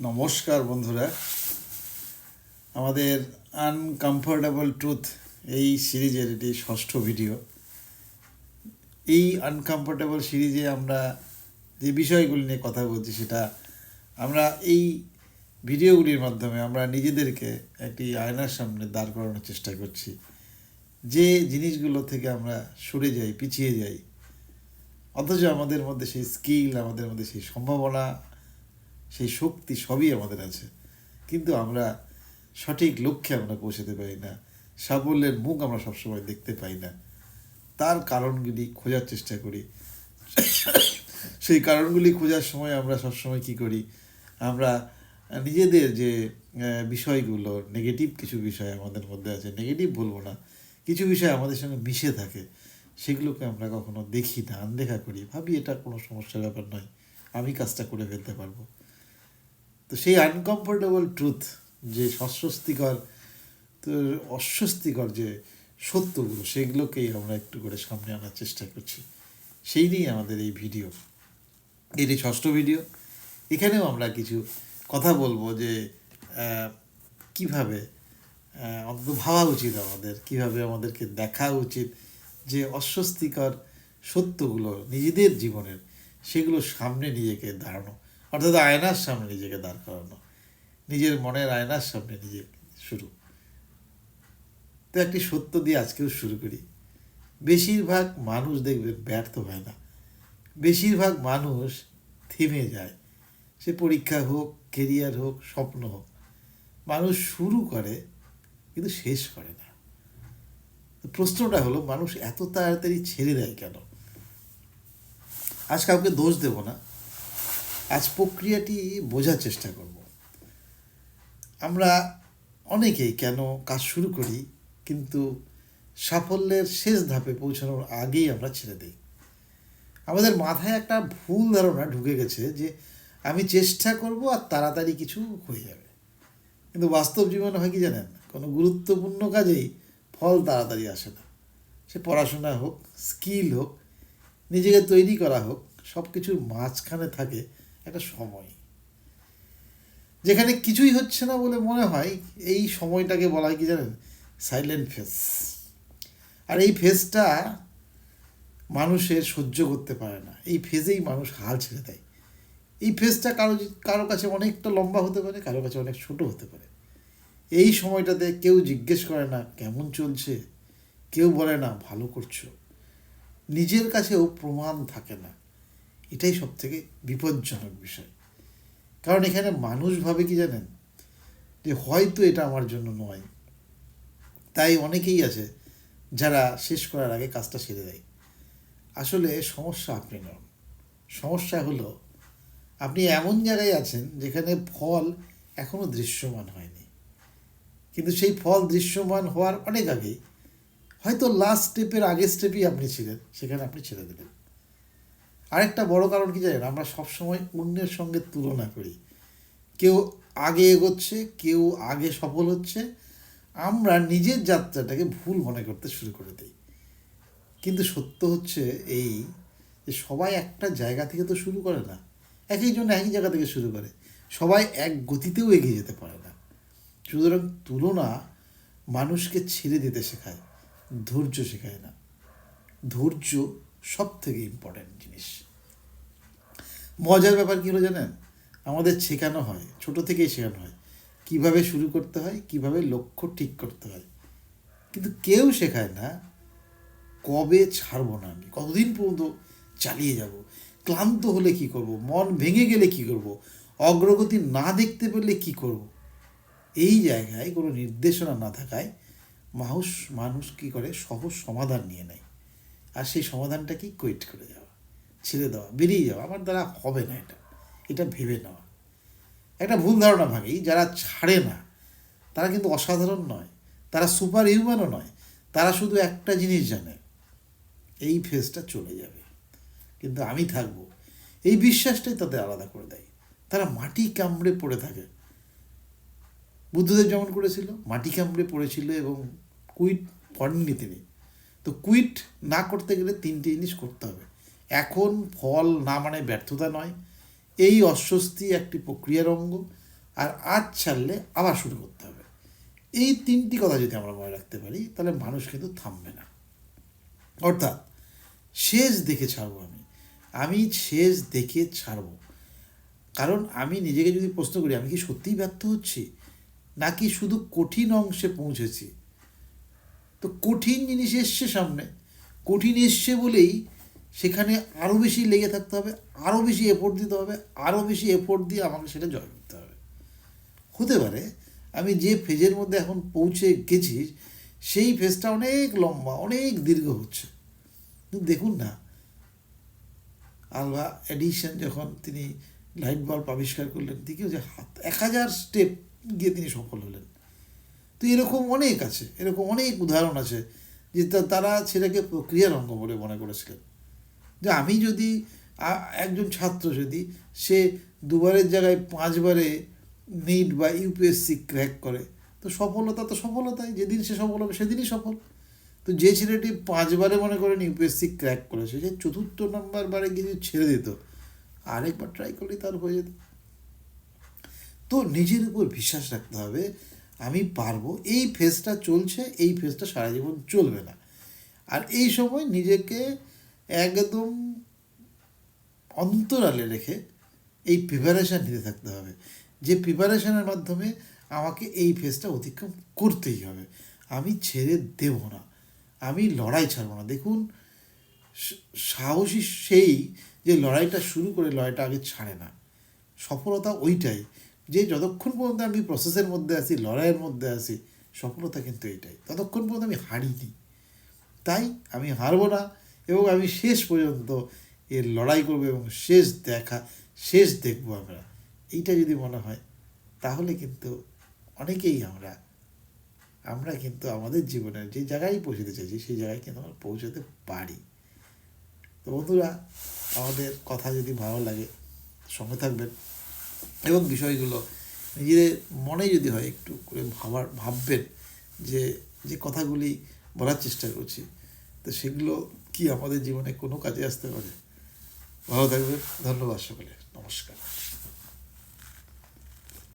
নমস্কার বন্ধুরা। আমাদের আনকমফোর্টেবল ট্রুথ এই সিরিজের এটি ষষ্ঠ ভিডিও। এই আনকমফোর্টেবল সিরিজে আমরা যে বিষয়গুলি নিয়ে কথা বলছি সেটা আমরা এই ভিডিওগুলির মাধ্যমে আমরা নিজেদেরকে একটি আয়নার সামনে দাঁড় করানোর চেষ্টা করছি। যে জিনিসগুলো থেকে আমরা সরে যাই, পিছিয়ে যাই, অথচ আমাদের মধ্যে সেই স্কিল, আমাদের মধ্যে সেই সম্ভাবনা সেই শক্তি সবই আমাদের আছে। কিন্তু আমরা সঠিক লক্ষ্যে আমরা পৌঁছাতে পারি না। সাফল্যের মুখ আমরা সবসময় দেখতে পাই না। তার কারণগুলি খোঁজার চেষ্টা করি। সেই কারণগুলি খোঁজার সময় আমরা সবসময় কি করি? আমরা নিজেদের যে বিষয়গুলো নেগেটিভ কিছু বিষয় আমাদের মধ্যে আছে নেগেটিভ বলব না, কিছু বিষয় আমাদের সঙ্গে মিশে থাকে, সেগুলোকে আমরা কখনো দেখি না, আনদেখা করি, ভাবি এটা কোনো সমস্যার ব্যাপার নয়, আমি কাজটা করে ফেলতে পারব। তো সেই আনকমফোর্টেবল ট্রুথ যে অস্বস্তিকর তো অস্বস্তিকর যে সত্যগুলো, সেগুলোকেই আমরা একটু করে সামনে আনার চেষ্টা করছি। সেই নিয়েই আমাদের এই ভিডিও এটি ষষ্ঠ ভিডিও এখানেও আমরা কিছু কথা বলব যে কীভাবে অন্তত ভাবা উচিত আমাদের, কীভাবে আমাদেরকে দেখা উচিত যে অস্বস্তিকর সত্যগুলো নিজেদের জীবনের, সেগুলো সামনে নিজেকে দাঁড়ানো। অর্থাৎ আয়নার সামনে নিজেকে দাঁড় করানো। নিজের মনের আয়নার সামনে নিজে শুরু। তো একটি সত্য দিয়ে আজকেও শুরু করি। বেশিরভাগ মানুষ দেখবে ব্যর্থ হয় না। বেশিরভাগ মানুষ থেমে যায়। সে পরীক্ষা হোক কেরিয়ার হোক, স্বপ্ন হোক, মানুষ শুরু করে কিন্তু শেষ করে না। প্রশ্নটা হলো, মানুষ এত তাড়াতাড়ি ছেড়ে দেয় কেন? আজ কাউকে দোষ দেব না। আজ প্রক্রিয়াটি বোঝার চেষ্টা করব। আমরা অনেকেই কেন কাজ শুরু করি, কিন্তু সাফল্যের শেষ ধাপে পৌঁছানোর আগেই আমরা ছেড়ে দিই। আমাদের মাথায় একটা ভুল ধারণা ঢুকে গেছে যে আমি চেষ্টা করব আর তাড়াতাড়ি কিছু হয়ে যাবে। কিন্তু বাস্তব জীবনে হয় কি জানেন? কোনো গুরুত্বপূর্ণ কাজেই ফল তাড়াতাড়ি আসে না। সে পড়াশোনা হোক, স্কিল হোক, নিজেকে তৈরি করা হোক সব কিছুর মাঝখানে থাকে একটা সময়। যেখানে কিছুই হচ্ছে না বলে মনে হয়, এই সময়টাকে বলা হয় কি জানেন? সাইলেন্ট ফেস আর এই ফেসটা মানুষের সহ্য করতে পারে না। এই ফেজেই মানুষ হাল ছেড়ে দেয়। এই ফেজটা কারও কারও কাছে অনেকটা লম্বা হতে পারে, কারও কাছে অনেক ছোট হতে পারে। এই সময়টাতে কেউ জিজ্ঞেস করে না, কেমন চলছে? কেউ বলে না, ভালো করছ? নিজের কাছেও প্রমাণ থাকে না। এটাই সব থেকে বিপজ্জনক বিষয়। কারণ এখানে মানুষ ভাবে কি জানেন? যে হয়তো এটা আমার জন্য নয়। তাই অনেকেই আছে যারা শেষ করার আগে কাজটা সেরে দেয়। আসলে সমস্যা আপনি নন। সমস্যা হলো, আপনি এমন জায়গায় আছেন যেখানে ফল এখনও দৃশ্যমান হয়নি। কিন্তু সেই ফল দৃশ্যমান হওয়ার অনেক আগেই হয়তো লাস্ট স্টেপের আগের স্টেপই আপনি ছিলেন, সেখানে আপনি ছেড়ে দিলেন। আরেকটা বড় কারণ কি জানেন? আমরা সবসময় অন্যের সঙ্গে তুলনা করি। কেউ আগে এগোচ্ছে, কেউ আগে সফল হচ্ছে। আমরা নিজের যাত্রাটাকে ভুল মনে করতে শুরু করে দিই। কিন্তু সত্য হচ্ছে এই যে সবাই একটা জায়গা থেকে তো শুরু করে না। একই জন্য একই জায়গা থেকে শুরু করে। সবাই এক গতিতেও এগিয়ে যেতে পারে না। সুতরাং তুলনা মানুষকে ছেড়ে দিতে শেখায়, ধৈর্য শেখায় না। ধৈর্য সব থেকে ইম্পর্ট্যান্ট জিনিস। মজার ব্যাপার কী হলো জানেন? আমাদের শেখানো হয়, ছোট থেকেই শেখানো হয়, কীভাবে শুরু করতে হয়, কীভাবে লক্ষ্য ঠিক করতে হয়। কিন্তু কেউ শেখায় না, কবে ছাড়বো না আমি, কতদিন পর্যন্ত চালিয়ে যাব, ক্লান্ত হলে কি করব, মন ভেঙে গেলে কি করব, অগ্রগতি না দেখতে পেলে কি করব, এই জায়গায় কোনো নির্দেশনা না থাকায় মানুষ মানুষ কী করে, সহজ সমাধান নিয়ে নেয়। আর সেই সমাধানটা কি? কুইট করে যাওয়া, ছেড়ে দেওয়া, বেরিয়ে যাওয়া। আমার দ্বারা হবে না এটা। এটা ভেবে নেওয়া একটা ভুল ধারণা ভাঙি যারা ছাড়ে না, তারা কিন্তু অসাধারণ নয়। তারা সুপার হিউম্যানও নয়। তারা শুধু একটা জিনিস জানে, এই ফেজটা চলে যাবে। কিন্তু আমি থাকব। এই বিশ্বাসটাই তাদের আলাদা করে দেয়। তারা মাটি কামড়ে পড়ে থাকে। বুদ্ধদেব যেমন করেছিল, মাটি কামড়ে পড়েছিল এবং কুইট করেননি তিনি। তো কুইট না করতে গেলে তিনটে জিনিস করতে হবে। এখন ফল না মানে ব্যর্থতা নয়, এই অস্বস্তি একটি প্রক্রিয়ার অঙ্গ, আর আজ ছাড়লে আবার শুরু করতে হবে। এই তিনটি কথা যদি আমরা মনে রাখতে পারি, তাহলে মানুষ কিন্তু থামবে না। অর্থাৎ শেষ দেখে ছাড়বো আমি। আমি শেষ দেখে ছাড়বো। কারণ আমি নিজেকে যদি প্রশ্ন করি, আমি কি সত্যিই ব্যর্থ হচ্ছি? নাকি শুধু কঠিন অংশে পৌঁছেছি? তো কঠিন জিনিস এসছে সামনে। কঠিন এসছে বলেই সেখানে আরও বেশি লেগে থাকতে হবে আরও বেশি এফোর্ট দিতে হবে আরও বেশি এফোর্ট দিয়ে আমাকে সেটা জয় করতে হবে। হতে পারে আমি যে ফেজের মধ্যে এখন পৌঁছে গেছি, সেই ফেজটা অনেক লম্বা, অনেক দীর্ঘ হচ্ছে। কিন্তু দেখুন না, আলভা এডিশন যখন তিনি লাইট বাল্ব আবিষ্কার করলেন, দেখি যে হাত, এক হাজার স্টেপ গিয়ে তিনি সফল হলেন। তো এরকম অনেক আছে, এরকম অনেক উদাহরণ আছে যে তারা সেটাকে প্রক্রিয়ার অঙ্গ বলে মনে করেছিলেন। যে আমি যদি একজন ছাত্র যদি সে দুবারের জায়গায় পাঁচবারে নিট বা ইউপিএসসি ক্র্যাক করে, তো সফলতা তো সফলতাই, যেদিন সে সফল হবে সেদিনই সফল। তো যে ছেলেটি পাঁচবারে মনে করেন ইউপিএসসি ক্র্যাক করেছে, সে চতুর্থ নম্বর বারে গিয়ে ছেড়ে দিত, আরেকবার ট্রাই করলেই তার হয়ে যেত। তো নিজের উপর বিশ্বাস রাখতে হবে আমি পারব। এই ফেজটা চলছে, এই ফেজটা সারা জীবন চলবে না। আর এই সময় নিজেকে একদম অন্তরালে রেখে এই প্রিপারেশান নিতে থাকতে হবে। যে প্রিপারেশানের মাধ্যমে আমাকে এই ফেজটা অতিক্রম করতেই হবে। আমি ছেড়ে দেব না। আমি লড়াই ছাড়বো না। দেখুন সাহসী সেই যে লড়াইটা শুরু করে লড়াইটা আগে ছাড়ে না। সফলতা ওইটাই। যে যতক্ষণ পর্যন্ত আমি প্রসেসের মধ্যে আছি, লড়াইয়ের মধ্যে আছি, সফলতা কিন্তু এটাই। ততক্ষণ পর্যন্ত আমি হারিনি। তাই আমি হারবো না এবং আমি শেষ পর্যন্ত এর লড়াই করব এবং শেষ দেখা, শেষ দেখব আমরা। এইটা যদি মনে হয়, তাহলে কিন্তু অনেকেই আমরা আমরা কিন্তু আমাদের জীবনের যে জায়গায় পৌঁছতে চাইছি, সেই জায়গায় কিন্তু আমরা পৌঁছতে পারি। তো বন্ধুরা, আমাদের কথা যদি ভালো লাগে, সঙ্গে থাকবেন। এবং বিষয়গুলো নিজেদের মনে যদি হয় একটু করে ভাবার, ভাববেন যে যে কথাগুলি বলার চেষ্টা করছি, তো সেগুলো কি আমাদের জীবনে কোনো কাজে আসতে পারে? ভালো থাকবেন, ধন্যবাদ সকলে, নমস্কার।